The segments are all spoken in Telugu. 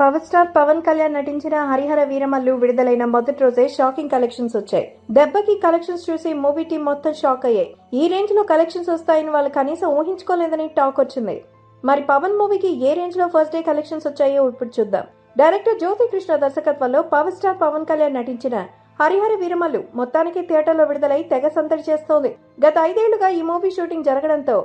పవర్ స్టార్ పవన్ కళ్యాణ్ నటించిన హరిహర వీరమల్లు విడుదలైన మొదటి రోజే షాకింగ్ కలెక్షన్స్ వచ్చాయి. దెబ్బకి కలెక్షన్స్ చూసి మూవీ టీం మొత్తం షాక్ అయ్యాయి. ఈ రేంజ్లో కలెక్షన్స్ వస్తాయని వాళ్ళు కనీసం ఊహించుకోలేదని టాక్ వచ్చింది. మరి పవన్ మూవీకి ఏ రేంజ్లో ఫస్ట్ డే కలెక్షన్స్ వచ్చాయో ఇప్పుడు చూద్దాం. డైరెక్టర్ జ్యోతి కృష్ణ దర్శకత్వంలో పవర్ స్టార్ పవన్ కళ్యాణ్ నటించిన హరిహర వీరమల్లు మొత్తానికి థియేటర్లో విడుదలై తెగ సందడి చేస్తోంది. గత ఐదేళ్ళుగా ఈ మూవీ షూటింగ్ జరగడంతో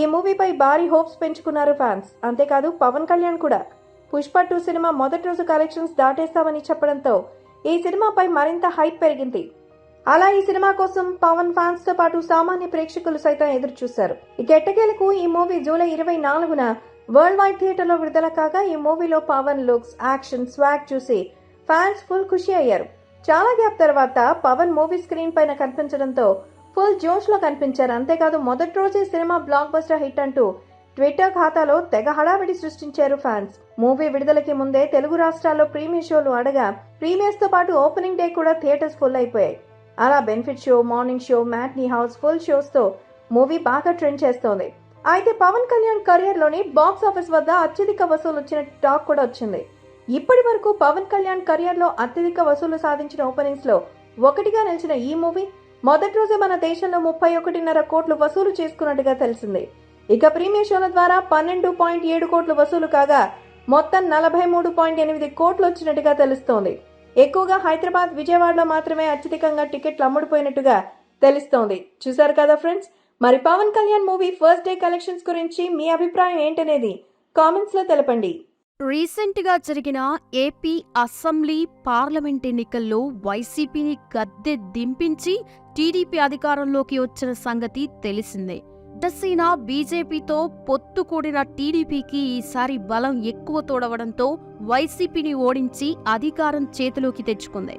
ఈ మూవీపై భారీ హోప్స్ పెంచుకున్నారు ఫ్యాన్స్. అంతేకాదు పవన్ కళ్యాణ్ కూడా. పుష్ప టూ సినిమా మొదటి రోజు కలెక్షన్స్ దాటేస్తామని చెప్పడంతో ఈ సినిమాపై మరింత హైప్ పెరిగింది. అలా ఈ సినిమా కోసం పవన్ ఫ్యాన్స్తో పాటు సామాన్య ప్రేక్షకులు సైతం ఎదురు చూశారు ఈ ఎట్టకేలకు ఈ మూవీ జూలై ఇరవై నాలుగున వరల్డ్ వైడ్ థియేటర్లో విడుదల కాగా ఈ మూవీలో పవన్ లుక్స్ యాక్షన్ స్వాగ్ చూసి ఫ్యాన్స్ ఫుల్ ఖుషి అయ్యారు. చాలా గ్యాప్ తర్వాత పవన్ మూవీ స్క్రీన్ పైన కనిపించడంతో ఫుల్ జోష్లో కనిపించారు. అంతేకాదు మొదటి రోజే సినిమా బ్లాక్ బస్టర్ హిట్ అంటూ ట్విట్టర్ ఖాతాలో తెగ హడావిడి సృష్టించారు ఫ్యాన్స్. మూవీ విడుదలకి ముందే తెలుగు రాష్ట్రాల్లో ప్రీమియర్ షోలు అడగా ప్రీమియర్స్తో పాటు ఓపెనింగ్ డే కూడా థియేటర్స్ ఫుల్ అయిపోయాయి. అలా benefit show morning show matinee house full షోస్తో movie బాగా ట్రెండ్ చేస్తోంది. అయితే పవన్ కళ్యాణ్ కెరియర్లోని బాక్స్ ఆఫీస్ వద్ద అత్యధిక వసూలు వచ్చిన టాక్ కూడా వచ్చింది. ఇప్పటి వరకు పవన్ కళ్యాణ్ కెరియర్లో అత్యధిక వసూలు సాధించిన ఓపెనింగ్స్లో ఒకటిగా నిలిచిన ఈ మూవీ మొదటి రోజే మన దేశంలో ముప్పై ఒకటిన్నర కోట్లు వసూలు చేసుకున్నట్టుగా తెలిసింది. ఇక ప్రీమియర్ షోల ద్వారా పన్నెండు పాయింట్ ఏడు కోట్లు వసూలు కాగా మొత్తం నలభై మూడు పాయింట్ ఎనిమిది కోట్లు వచ్చినట్టుగా తెలుస్తోంది. ఎక్కువగా హైదరాబాద్ విజయవాడలో మాత్రమే అత్యధికంగా టికెట్లు అమ్ముడుపోయినట్టుగా తెలుస్తోంది. చూసారు కదా ఫ్రెండ్స్? మరి Pawan Kalyan movie first day collections గురించి మీ అభిప్రాయం ఏంటనేది కామెంట్స్లో తెలపండి. రీసెంట్గా జరిగిన ఏపీ అసెంబ్లీ పార్లమెంట్ ఎన్నికల్లో వైసీపీని గద్దె దింపించి టీడీపీ అధికారంలోకి వచ్చిన సంగతి తెలిసిందే. జనసేన బీజేపీతో పొత్తు కూడిన టీడీపీకి ఈసారి బలం ఎక్కువ తోడవడంతో వైసీపీని ఓడించి అధికారం చేతిలోకి తెచ్చుకుంది.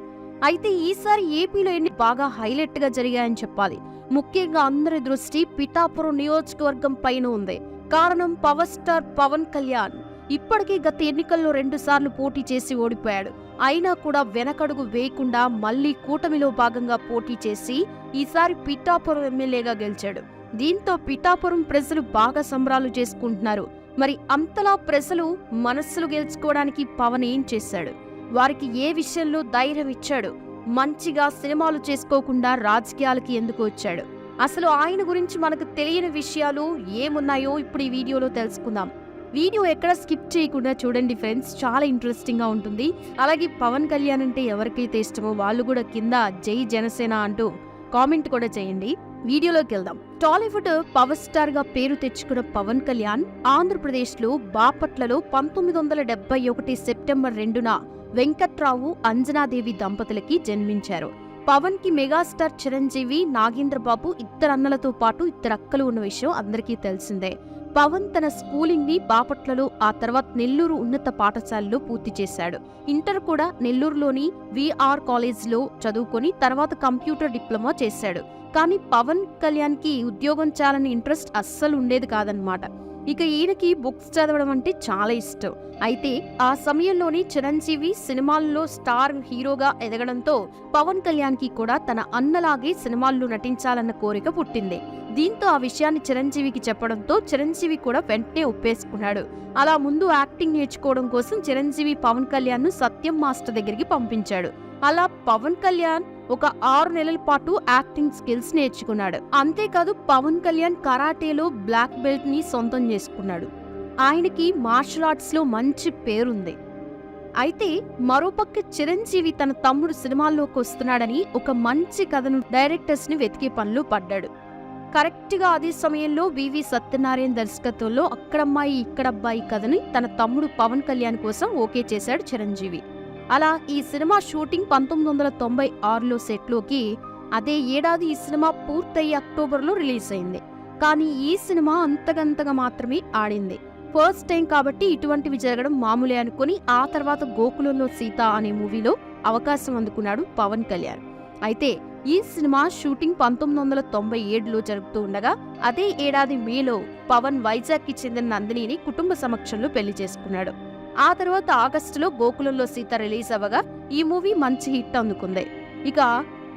అయితే ఈసారి ఏపీలో ఎన్ని బాగా హైలైట్గా జరిగాయని చెప్పాలి. ముఖ్యంగా అందరి దృష్టి పిఠాపురం నియోజకవర్గం పైన ఉంది. కారణం పవర్ స్టార్ పవన్ కళ్యాణ్. ఇప్పటికీ గత ఎన్నికల్లో రెండుసార్లు పోటీ చేసి ఓడిపోయాడు. అయినా కూడా వెనకడుగు వేయకుండా మళ్ళీ కూటమిలో భాగంగా పోటీ చేసి ఈసారి పిఠాపురం ఎమ్మెల్యేగా గెలిచాడు. దీంతో పిఠాపురం ప్రజలు బాగా సంబరాలు చేసుకుంటున్నారు. మరి అంతలా ప్రజలు మనస్సులు గెలుచుకోవడానికి పవన్ ఏం చేశాడు? వారికి ఏ విషయంలో ధైర్యం ఇచ్చాడు? మంచిగా సినిమాలు చేసుకోకుండా రాజకీయాలకి ఎందుకు వచ్చాడు? అసలు ఆయన గురించి మనకు తెలియని విషయాలు ఏమున్నాయో ఇప్పుడు ఈ వీడియోలో తెలుసుకుందాం. వీడియో ఎక్కడ స్కిప్ చేయకుండా చూడండి ఫ్రెండ్స్. చాలా ఇంట్రెస్టింగ్గా ఉంటుంది. అలాగే పవన్ కళ్యాణ్ అంటే ఎవరికైతే ఇష్టమో వాళ్ళు కూడా కింద జై జనసేన అంటూ కామెంట్ కూడా చేయండి. వీడియోలోకి వెళ్దాం. టాలీవుడ్ పవర్ స్టార్గా పేరు తెచ్చుకున్న పవన్ కళ్యాణ్ ఆంధ్రప్రదేశ్లో బాపట్లలో పంతొమ్మిది వందల డెబ్బై ఒకటి సెప్టెంబర్ రెండున వెంకట్రావు అంజనాదేవి దంపతులకి జన్మించారు. పవన్కి మెగాస్టార్ చిరంజీవి నాగేంద్రబాబు ఇద్దరు అన్నలతో పాటు ఇద్దరు అక్కలు ఉన్న విషయం అందరికీ తెలిసిందే. పవన్ తన స్కూలింగ్ని బాపట్లలో ఆ తర్వాత నెల్లూరు ఉన్నత పాఠశాలలో పూర్తి చేశాడు. ఇంటర్ కూడా నెల్లూరులోని విఆర్ కాలేజ్లో చదువుకొని తర్వాత కంప్యూటర్ డిప్లొమా చేశాడు. కానీ పవన్ కళ్యాణ్కి ఉద్యోగం చేయాలని ఇంట్రెస్ట్ అస్సలు ఉండేది కాదనమాట ఇక ఈయనకి బుక్స్ చదవడం అంటే చాలా ఇష్టం. అయితే ఆ సమయంలోనే చిరంజీవి సినిమాల్లో స్టార్ హీరోగా ఎదగడంతో పవన్ కళ్యాణ్కి కూడా తన అన్నలాగే సినిమాల్లో నటించాలన్న కోరిక పుట్టింది. దీంతో ఆ విషయాన్ని చిరంజీవికి చెప్పడంతో చిరంజీవి కూడా వెంటనే ఒప్పేసుకున్నాడు. అలా ముందు యాక్టింగ్ నేర్చుకోవడం కోసం చిరంజీవి పవన్ కళ్యాణ్ను సత్యం మాస్టర్ దగ్గరికి పంపించాడు. అలా పవన్ కళ్యాణ్ ఒక ఆరు నెలల పాటు యాక్టింగ్ స్కిల్స్ నేర్చుకున్నాడు. అంతేకాదు పవన్ కళ్యాణ్ కరాటేలో బ్లాక్ బెల్ట్ని సొంతం చేసుకున్నాడు. ఆయనకి మార్షల్ ఆర్ట్స్లో మంచి పేరుంది. అయితే మరోపక్క చిరంజీవి తన తమ్ముడు సినిమాల్లోకి వస్తున్నాడని ఒక మంచి కథను డైరెక్టర్స్ని వెతికే పనులు పడ్డాడు. కరెక్ట్గా అదే సమయంలో వివి సత్యనారాయణ దర్శకత్వంలో అక్కడమ్మాయి ఇక్కడబ్బాయి కథని తన తమ్ముడు పవన్ కళ్యాణ్ కోసం ఓకే చేశాడు చిరంజీవి. అలా ఈ సినిమా షూటింగ్ పంతొమ్మిది వందల తొంభై ఆరులో సెట్లోకి అదే ఏడాది ఈ సినిమా పూర్తయి అక్టోబర్లో రిలీజ్ అయింది. కానీ ఈ సినిమా అంతగంతగా మాత్రమే ఆడింది. ఫస్ట్ టైం కాబట్టి ఇటువంటివి జరగడం మామూలే అనుకుని ఆ తర్వాత గోకులంలో సీత అనే మూవీలో అవకాశం అందుకున్నాడు పవన్ కళ్యాణ్. అయితే ఈ సినిమా షూటింగ్ పంతొమ్మిది వందల తొంభై ఏడులో జరుగుతూ ఉండగా అదే ఏడాది మేలో పవన్ వైజాగ్కి చెందిన నందినిని కుటుంబ సమక్షంలో పెళ్ళి చేసుకున్నాడు. ఆ తర్వాత ఆగస్టులో గోకులంలో సీత రిలీజ్ అవ్వగా ఈ మూవీ మంచి హిట్ అందుకుంది. ఇక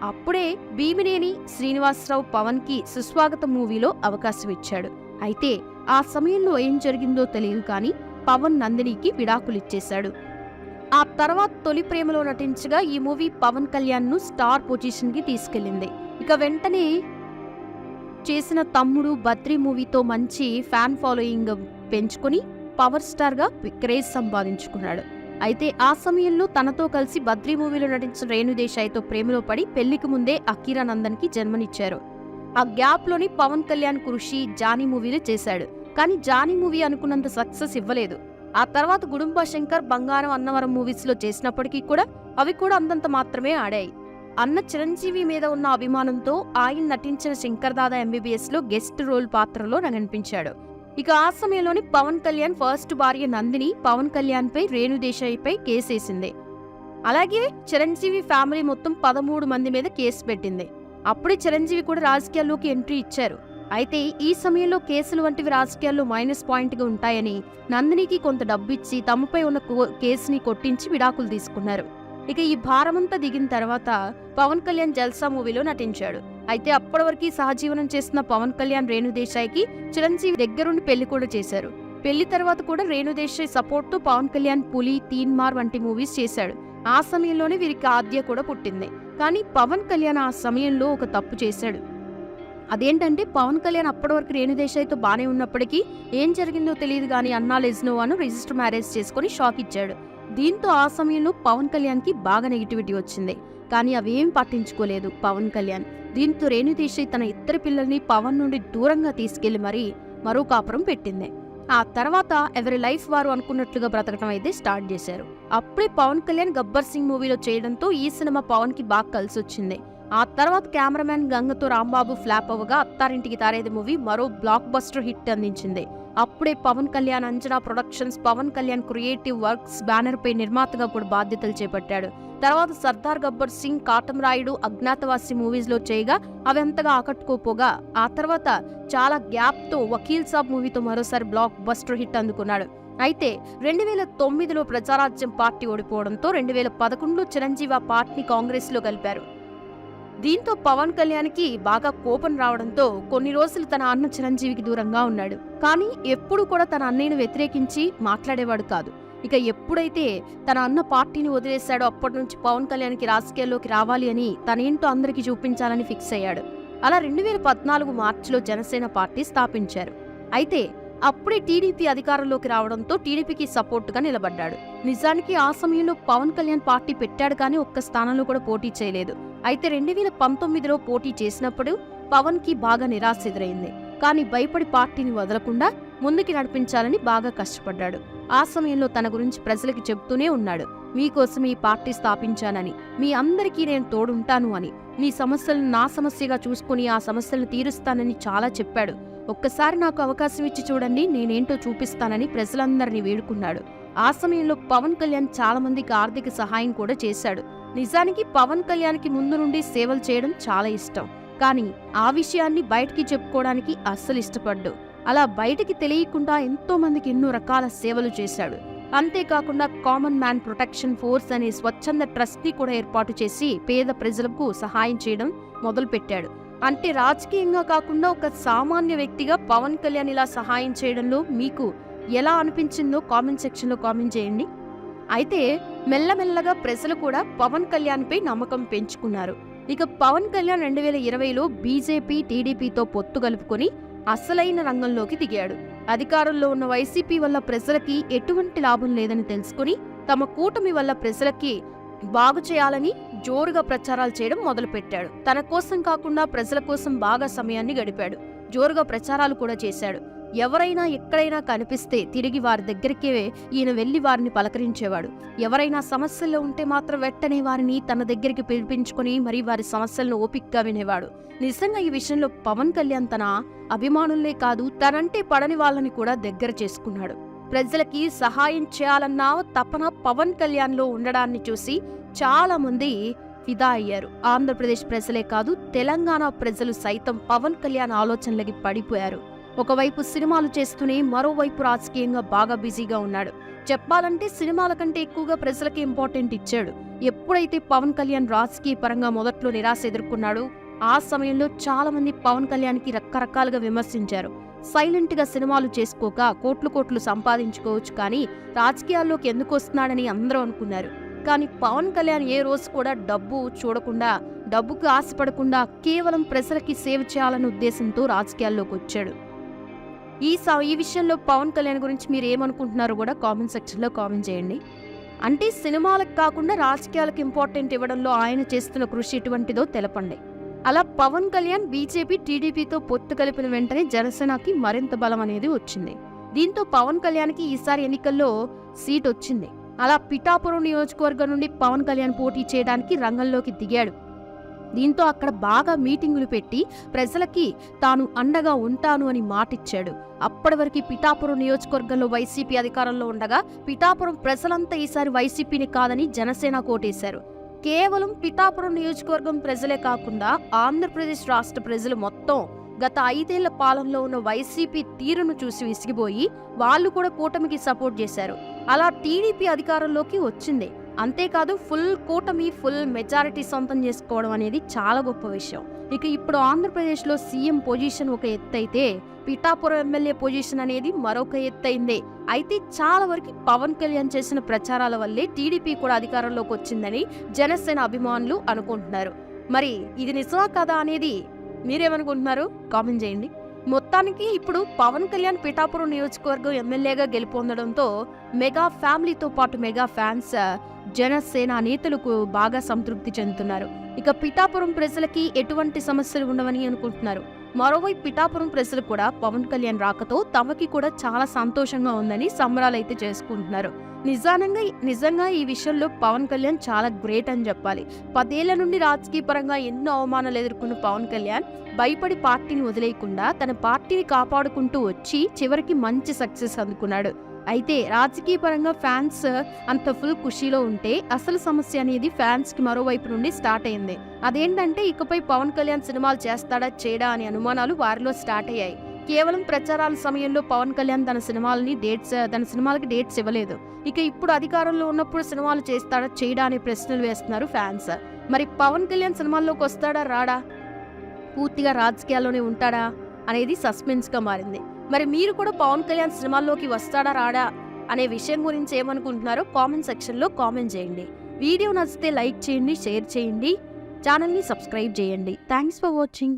అప్పుడే భీమినేని శ్రీనివాసరావు పవన్కి సుస్వాగత మూవీలో అవకాశం ఇచ్చాడు. అయితే ఆ సమయంలో ఏం జరిగిందో తెలియదు కానీ పవన్ నందినికి విడాకులిచ్చేశాడు ఆ తర్వాత తొలి ప్రేమలో నటించగా ఈ మూవీ పవన్ కళ్యాణ్ను స్టార్ పొజిషన్కి తీసుకెళ్ళింది ఇక వెంటనే చేసిన తమ్ముడు బద్రి మూవీతో మంచి ఫ్యాన్ ఫాలోయింగ్ పెంచుకొని పవర్ స్టార్గా క్రేజ్ సంపాదించుకున్నాడు. అయితే ఆ సమయంలో తనతో కలిసి బద్రి మూవీలో నటించిన రేణు దేశాయ్తో ప్రేమలో పడి పెళ్ళికి ముందే అకీరా నందన్కి జన్మనిచ్చారు. ఆ గ్యాప్లోని పవన్ కళ్యాణ్ కృషి జానీ మూవీలు చేశాడు. కానీ జానీ మూవీ అనుకున్నంత సక్సెస్ ఇవ్వలేదు. ఆ తర్వాత గుడుంబ శంకర్ బంగారం అన్నవరం మూవీస్లో చేసినప్పటికీ కూడా అవి కూడా అంతంత మాత్రమే ఆడాయి. అన్న చిరంజీవి మీద ఉన్న అభిమానంతో ఆయన నటించిన శంకర్ దాదా ఎంబీబీఎస్లో గెస్ట్ రోల్ పాత్రలో కనిపించాడు ఇక ఆ సమయంలోని పవన్ కళ్యాణ్ ఫస్ట్ భార్య నందిని పవన్ కళ్యాణ్ పై రేణు దేశాయ్పై కేసేసింది. అలాగే చిరంజీవి ఫ్యామిలీ మొత్తం పదమూడు మంది మీద కేసు పెట్టింది. అప్పుడే చిరంజీవి కూడా రాజకీయాల్లోకి ఎంట్రీ ఇచ్చారు. అయితే ఈ సమయంలో కేసులు వంటివి రాజకీయాల్లో మైనస్ పాయింట్గా ఉంటాయని నందినికి కొంత డబ్బిచ్చి తమపై ఉన్న కో- కేసుని కొట్టించి విడాకులు తీసుకున్నారు. ఇక ఈ భారమంతా దిగిన తర్వాత పవన్ కళ్యాణ్ జల్సా మూవీలో నటించాడు. అయితే అప్పటి వరకు సహజీవనం చేస్తున్న పవన్ కళ్యాణ్ రేణుదేశాయ్కి చిరంజీవి దగ్గరుండి పెళ్ళి కూడా చేశారు. పెళ్ళి తర్వాత కూడా రేణుదేశాయ్ సపోర్ట్తో పవన్ కళ్యాణ్ పులి తీన్మార్ వంటి మూవీస్ చేశాడు. ఆ సమయంలోనే వీరికి ఆద్య కూడా పుట్టింది. కానీ పవన్ కళ్యాణ్ ఆ సమయంలో ఒక తప్పు చేశాడు. అదేంటంటే పవన్ కళ్యాణ్ అప్పటి వరకు రేణు దేశాయ్తో ఉన్నప్పటికీ ఏం జరిగిందో తెలియదు కానీ అన్నా లెజ్నోవాను రిజిస్టర్ మ్యారేజ్ చేసుకుని షాక్ ఇచ్చాడు. దీంతో ఆ సమయంలో పవన్ కళ్యాణ్కి బాగా నెగిటివిటీ వచ్చింది. కానీ అవేం పట్టించుకోలేదు పవన్ కళ్యాణ్. దీంతో రేణు తన ఇద్దరు పిల్లల్ని పవన్ నుండి దూరంగా తీసుకెళ్ళి మరీ మరో కాపురం పెట్టింది. ఆ తర్వాత ఎవరి లైఫ్ వారు అనుకున్నట్లుగా బ్రతకడం అయితే స్టార్ట్ చేశారు. అప్పుడే పవన్ కళ్యాణ్ గబ్బర్ సింగ్ మూవీలో చేయడంతో ఈ సినిమా పవన్కి బాగా కలిసి వచ్చింది. ఆ తర్వాత కెమెరామ్యాన్ గంగతో రాంబాబు ఫ్లాప్ అవ్వగా అత్తారింటికి తారేది మూవీ మరో బ్లాక్ బస్టర్ హిట్ అందించింది. అప్పుడే Pawan Kalyan Anjana productions Pawan Kalyan creative works banner పై నిర్మాతగా కూడా బాధ్యతలు చేపట్టాడు. తర్వాత సర్దార్ గబ్బర్ సింగ్ కాటమరాయుడు అజ్ఞాతవాసి మూవీస్లో చేయగా అవి అంతగా ఆకట్టుకోపోగా ఆ తర్వాత చాలా గ్యాప్తో వకీల్ సాబ్ మూవీతో మరోసారి బ్లాక్ బస్టర్ హిట్ అందుకున్నాడు. అయితే రెండు వేల తొమ్మిదిలో ప్రజారాజ్యం పార్టీ ఓడిపోవడంతో రెండు వేల పదకొండులో చిరంజీవి ఆ పార్టీ కాంగ్రెస్లో కలిపారు. దీంతో పవన్ కళ్యాణ్కి బాగా కోపం రావడంతో కొన్ని రోజులు తన అన్న చిరంజీవికి దూరంగా ఉన్నాడు. కానీ ఎప్పుడు కూడా తన అన్నయ్యను వ్యతిరేకించి మాట్లాడేవాడు కాదు. ఇక ఎప్పుడైతే తన అన్న పార్టీని వదిలేశాడో అప్పటి నుంచి పవన్ కళ్యాణ్కి రాజకీయాల్లోకి రావాలి అని తనేంటో అందరికీ చూపించాలని ఫిక్స్ అయ్యాడు. అలా రెండు వేల పద్నాలుగు మార్చిలో జనసేన పార్టీ స్థాపించారు. అయితే అప్పుడే టీడీపీ అధికారంలోకి రావడంతో టీడీపీకి సపోర్టుగా నిలబడ్డాడు. నిజానికి ఆ సమయంలో పవన్ కళ్యాణ్ పార్టీ పెట్టాడు కానీ ఒక్క స్థానంలో కూడా పోటీ చేయలేదు. అయితే రెండు వేల పంతొమ్మిదిలో పోటీ చేసినప్పుడు పవన్కి బాగా నిరాశ ఎదురైంది. కానీ భయపడి పార్టీని వదలకుండా ముందుకి నడిపించాలని బాగా కష్టపడ్డాడు. ఆ సమయంలో తన గురించి ప్రజలకి చెబుతూనే ఉన్నాడు. మీకోసం ఈ పార్టీ స్థాపించానని మీ అందరికీ నేను తోడుంటాను అని. మీ సమస్యలను నా సమస్యగా చూసుకుని ఆ సమస్యలను తీరుస్తానని చాలా చెప్పాడు. ఒక్కసారి నాకు అవకాశం ఇచ్చి చూడండి నేనేంటో చూపిస్తానని ప్రజలందరినీ వేడుకున్నాడు. ఆ సమయంలో పవన్ కళ్యాణ్ చాలా మందికి ఆర్థిక సహాయం కూడా చేశాడు. నిజానికి పవన్ కళ్యాణ్కి ముందు నుండి సేవలు చేయడం చాలా ఇష్టం. కానీ ఆ విషయాన్ని బయటికి చెప్పుకోవడానికి అస్సలు ఇష్టపడ్డు. అలా బయటికి తెలియకుండా ఎంతో మందికి ఎన్నో రకాల సేవలు చేశాడు. అంతేకాకుండా కామన్ మ్యాన్ ప్రొటెక్షన్ ఫోర్స్ అనే స్వచ్ఛంద ట్రస్ట్ని కూడా ఏర్పాటు చేసి పేద ప్రజలకు సహాయం చేయడం మొదలుపెట్టాడు. అంటే రాజకీయంగా కాకుండా ఒక సామాన్య వ్యక్తిగా పవన్ కళ్యాణ్ ఇలా సహాయం చేయడంలో మీకు ఎలా అనిపించిందో కామెంట్ సెక్షన్లో కామెంట్ చేయండి. అయితే మెల్లమెల్లగా ప్రజలు కూడా పవన్ కళ్యాణ్పై నమ్మకం పెంచుకున్నారు. ఇక పవన్ కళ్యాణ్ రెండు వేల ఇరవైలో బీజేపీ టీడీపీతో పొత్తు కలుపుకొని అసలైన రంగంలోకి దిగాడు. అధికారంలో ఉన్న వైసీపీ వల్ల ప్రజలకి ఎటువంటి లాభం లేదని తెలుసుకుని తమ కూటమి వల్ల ప్రజలకి బాగు చేయాలని జోరుగా ప్రచారాలు చేయడం మొదలుపెట్టాడు. తన కోసం కాకుండా ప్రజల కోసం బాగా సమయాన్ని గడిపాడు. జోరుగా ప్రచారాలు కూడా చేశాడు. ఎవరైనా ఎక్కడైనా కనిపిస్తే తిరిగి వారి దగ్గరికే ఈయన వెళ్ళి వారిని పలకరించేవాడు. ఎవరైనా సమస్యల్లో ఉంటే మాత్రం వెంటనే వారిని తన దగ్గరికి పిలిపించుకొని మరి వారి సమస్యలను ఓపిక్గా వినేవాడు. నిజంగా ఈ విషయంలో పవన్ కళ్యాణ్ తన అభిమానులే కాదు తనంటే పడని వాళ్ళని కూడా దగ్గర చేసుకున్నాడు. ప్రజలకి సహాయం చేయాలన్న తపన పవన్ కళ్యాణ్లో ఉండడాన్ని చూసి చాలా మంది ఫిదా అయ్యారు. ఆంధ్రప్రదేశ్ ప్రజలే కాదు తెలంగాణ ప్రజలు సైతం పవన్ కళ్యాణ్ ఆలోచనలకి పడిపోయారు. ఒకవైపు సినిమాలు చేస్తూనే మరోవైపు రాజకీయంగా బాగా బిజీగా ఉన్నాడు. చెప్పాలంటే సినిమాల కంటే ఎక్కువగా ప్రజలకి ఇంపార్టెంట్ ఇచ్చాడు. ఎప్పుడైతే పవన్ కళ్యాణ్ రాజకీయ పరంగా మొదట్లో నిరాశ ఎదుర్కొన్నాడో ఆ సమయంలో చాలా మంది పవన్ కళ్యాణ్కి రకరకాలుగా విమర్శించారు. సైలెంట్గా సినిమాలు చేసుకోక కోట్లు కోట్లు సంపాదించుకోవచ్చు కానీ రాజకీయాల్లోకి ఎందుకు వస్తున్నాడని అందరూ అనుకున్నారు. కానీ పవన్ కళ్యాణ్ ఏ రోజు కూడా డబ్బు చూడకుండా డబ్బుకు ఆశపడకుండా కేవలం ప్రజలకి సేవ చేయాలనే ఉద్దేశంతో రాజకీయాల్లోకి వచ్చాడు. ఈ సా ఈ విషయంలో పవన్ కళ్యాణ్ గురించి మీరు ఏమనుకుంటున్నారో కూడా కామెంట్ సెక్షన్లో కామెంట్ చేయండి. అంటే సినిమాలకు కాకుండా రాజకీయాలకు ఇంపార్టెంట్ ఇవ్వడంలో ఆయన చేస్తున్న కృషి ఎటువంటిదో తెలపండి. అలా పవన్ కళ్యాణ్ బీజేపీ టీడీపీతో పొత్తు కలిపిన వెంటనే జనసేనకి మరింత బలం అనేది వచ్చింది. దీంతో పవన్ కళ్యాణ్కి ఈసారి ఎన్నికల్లో సీట్ వచ్చింది. అలా పిఠాపురం నియోజకవర్గం నుండి పవన్ కళ్యాణ్ పోటీ చేయడానికి రంగంలోకి దిగాడు. దీంతో అక్కడ బాగా మీటింగులు పెట్టి ప్రజలకి తాను అండగా ఉంటాను అని మాటిచ్చాడు. అప్పటి వరకు పిఠాపురం నియోజకవర్గంలో వైసీపీ అధికారంలో ఉండగా పిఠాపురం ప్రజలంతా ఈసారి వైసీపీని కాదని జనసేన కోటేశారు. కేవలం పిఠాపురం నియోజకవర్గం ప్రజలే కాకుండా ఆంధ్రప్రదేశ్ రాష్ట్ర ప్రజలు మొత్తం గత ఐదేళ్ళ పాలనలో ఉన్న వైసీపీ తీరును చూసి విసిగిపోయి వాళ్ళు కూడా కూటమికి సపోర్ట్ చేశారు. అలా టీడీపీ అధికారంలోకి వచ్చింది. అంతేకాదు ఫుల్ కూటమి ఫుల్ మెజారిటీ సొంతం చేసుకోవడం అనేది చాలా గొప్ప విషయం. ఇక ఇప్పుడు ఆంధ్రప్రదేశ్లో సీఎం పొజిషన్ ఒక ఎత్తైతే పిఠాపురం ఎమ్మెల్యే పొజిషన్ అనేది మరొక ఎత్తైందే. అయితే చాలా వరకు పవన్ కళ్యాణ్ చేసిన ప్రచారాల వల్లే టీడీపీ కూడా అధికారంలోకి వచ్చిందని జనసేన అభిమానులు అనుకుంటున్నారు. మరి ఇది నిజమా కదా అనేది మీరేమనుకుంటున్నారు? కామెంట్ చేయండి. మొత్తానికి ఇప్పుడు పవన్ కళ్యాణ్ పిఠాపురం నియోజకవర్గం ఎమ్మెల్యేగా గెలుపొందడంతో మెగా ఫ్యామిలీతో పాటు మెగా ఫ్యాన్స్ జనసేన నేతలకు బాగా సంతృప్తి చెందుతున్నారు. ఇక పిఠాపురం ప్రజలకి ఎటువంటి సమస్యలు ఉండవని అనుకుంటున్నారు. మరోవైపు పిఠాపురం ప్రజలు కూడా పవన్ కళ్యాణ్ రాకతో తమకి కూడా చాలా సంతోషంగా ఉందని సంబరాలు అయితే చేసుకుంటున్నారు. నిజానంగా నిజంగా ఈ విషయంలో పవన్ కళ్యాణ్ చాలా గ్రేట్ అని చెప్పాలి. పదేళ్ళ నుండి రాజకీయ పరంగా ఎన్నో అవమానాలు ఎదుర్కొన్న పవన్ కళ్యాణ్ భయపడి పార్టీని వదిలేయకుండా తన పార్టీని కాపాడుకుంటూ వచ్చి చివరికి మంచి సక్సెస్ అందుకున్నాడు. అయితే రాజకీయ పరంగా ఫ్యాన్స్ అంత ఫుల్ ఖుషీలో ఉంటే అసలు సమస్య అనేది ఫ్యాన్స్కి మరోవైపు నుండి స్టార్ట్ అయింది. అదేంటంటే ఇకపై పవన్ కళ్యాణ్ సినిమాలు చేస్తాడా చేయడా అనే అనుమానాలు వారిలో స్టార్ట్ అయ్యాయి. కేవలం ప్రచారాల సమయంలో పవన్ కళ్యాణ్ తన సినిమాలని డేట్స్ తన సినిమాలకి డేట్స్ ఇవ్వలేదు. ఇక ఇప్పుడు అధికారంలో ఉన్నప్పుడు సినిమాలు చేస్తాడా చేయడా అనే ప్రశ్నలు వేస్తున్నారు ఫ్యాన్స్. మరి పవన్ కళ్యాణ్ సినిమాల్లోకి వస్తాడా రాడా? పూర్తిగా రాజకీయాల్లోనే ఉంటాడా అనేది సస్పెన్స్గా మారింది. మరి మీరు కూడా పవన్ కళ్యాణ్ సినిమాల్లోకి వస్తాడా రాడా అనే విషయం గురించి ఏమనుకుంటున్నారో కామెంట్ సెక్షన్లో కామెంట్ చేయండి. వీడియో నచ్చితే లైక్ చేయండి షేర్ చేయండి. ఛానల్ని సబ్స్క్రైబ్ చేయండి. Thanks for watching.